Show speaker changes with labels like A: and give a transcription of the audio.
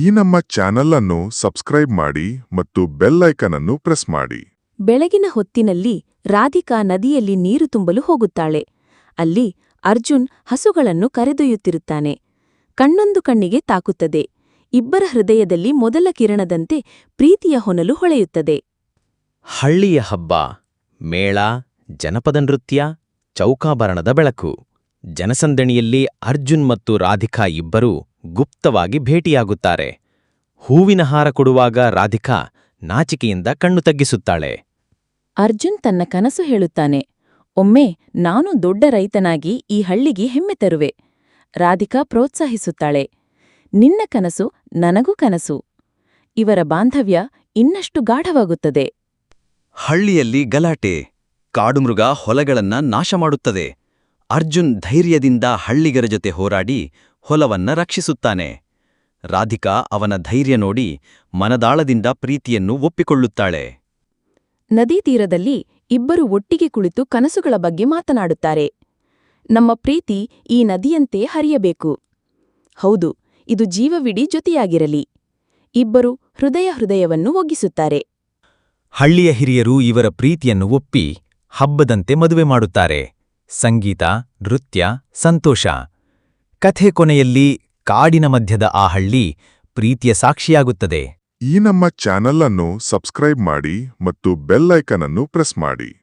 A: ಈ ನಮ್ಮ ಚಾನಲ್ ಅನ್ನು ಸಬ್ಸ್ಕ್ರೈಬ್ ಮಾಡಿ ಮತ್ತು ಬೆಲ್ ಐಕನ್ ಅನ್ನು ಪ್ರೆಸ್ ಮಾಡಿ.
B: ಬೆಳಗಿನ ಹೊತ್ತಿನಲ್ಲಿ ರಾಧಿಕಾ ನದಿಯಲ್ಲಿ ನೀರು ತುಂಬಲು ಹೋಗುತ್ತಾಳೆ. ಅಲ್ಲಿ ಅರ್ಜುನ್ ಹಸುಗಳನ್ನು ಕರೆದೊಯ್ಯುತ್ತಿರುತ್ತಾನೆ. ಕಣ್ಣೊಂದು ಕಣ್ಣಿಗೆ ತಾಕುತ್ತದೆ. ಇಬ್ಬರ ಹೃದಯದಲ್ಲಿ ಮೊದಲ ಕಿರಣದಂತೆ ಪ್ರೀತಿಯ ಹೊನಲು ಹೊಳೆಯುತ್ತದೆ.
C: ಹಳ್ಳಿಯ ಹಬ್ಬ ಮೇಳ ಜನಪದ ನೃತ್ಯ ಚೌಕಾಭರಣದ ಬೆಳಕು. ಜನಸಂದಣಿಯಲ್ಲಿ ಅರ್ಜುನ್ ಮತ್ತು ರಾಧಿಕಾ ಇಬ್ಬರೂ ಗುಪ್ತವಾಗಿ ಭೇಟಿಯಾಗುತ್ತಾರೆ. ಹೂವಿನ ಹಾರ ಕೊಡುವಾಗ ರಾಧಿಕಾ ನಾಚಿಕೆಯಿಂದ ಕಣ್ಣು ತಗ್ಗಿಸುತ್ತಾಳೆ.
B: ಅರ್ಜುನ್ ತನ್ನ ಕನಸು ಹೇಳುತ್ತಾನೆ ಒಮ್ಮೆ ನಾನು ದೊಡ್ಡ ರೈತನಾಗಿ ಈ ಹಳ್ಳಿಗೆ ಹೆಮ್ಮೆ ತರುವೆ. ರಾಧಿಕಾ ಪ್ರೋತ್ಸಾಹಿಸುತ್ತಾಳೆ ನಿನ್ನ ಕನಸು ನನಗೂ ಕನಸು. ಇವರ ಬಾಂಧವ್ಯ ಇನ್ನಷ್ಟು ಗಾಢವಾಗುತ್ತದೆ.
D: ಹಳ್ಳಿಯಲ್ಲಿ ಗಲಾಟೆ ಕಾಡುಮೃಗ ಹೊಲಗಳನ್ನ ನಾಶ ಮಾಡುತ್ತದೆ. ಅರ್ಜುನ್ ಧೈರ್ಯದಿಂದ ಹಳ್ಳಿಗರ ಜೊತೆ ಹೋರಾಡಿ ಹೊಲವನ್ನ ರಕ್ಷಿಸುತ್ತಾನೆ. ರಾಧಿಕಾ ಅವನ ಧೈರ್ಯ ನೋಡಿ ಮನದಾಳದಿಂದ ಪ್ರೀತಿಯನ್ನು ಒಪ್ಪಿಕೊಳ್ಳುತ್ತಾಳೆ.
B: ನದಿ ತೀರದಲ್ಲಿ ಇಬ್ಬರು ಒಟ್ಟಿಗೆ ಕುಳಿತು ಕನಸುಗಳ ಬಗ್ಗೆ ಮಾತನಾಡುತ್ತಾರೆ. ನಮ್ಮ ಪ್ರೀತಿ ಈ ನದಿಯಂತೆ ಹರಿಯಬೇಕು. ಹೌದು ಇದು ಜೀವವಿಡೀ ಜೊತೆಯಾಗಿರಲಿ. ಇಬ್ಬರು ಹೃದಯ ಹೃದಯವನ್ನು ಒಗ್ಗಿಸುತ್ತಾರೆ.
E: ಹಳ್ಳಿಯ ಹಿರಿಯರು ಇವರ ಪ್ರೀತಿಯನ್ನು ಒಪ್ಪಿ ಹಬ್ಬದಂತೆ ಮದುವೆ ಮಾಡುತ್ತಾರೆ. ಸಂಗೀತ, ನೃತ್ಯ, ಸಂತೋಷ. ಕಥೆ ಕೊನೆಯಲ್ಲಿ ಕಾಡಿನ ಮಧ್ಯದ ಆ ಹಳ್ಳಿ ಪ್ರೀತಿಯ ಸಾಕ್ಷಿಯಾಗುತ್ತದೆ.
A: ಈ ನಮ್ಮ ಚಾನಲ್ ಅನ್ನು ಸಬ್ಸ್ಕ್ರೈಬ್ ಮಾಡಿ ಮತ್ತು ಬೆಲ್ ಐಕನ್ ಅನ್ನು ಪ್ರೆಸ್ ಮಾಡಿ.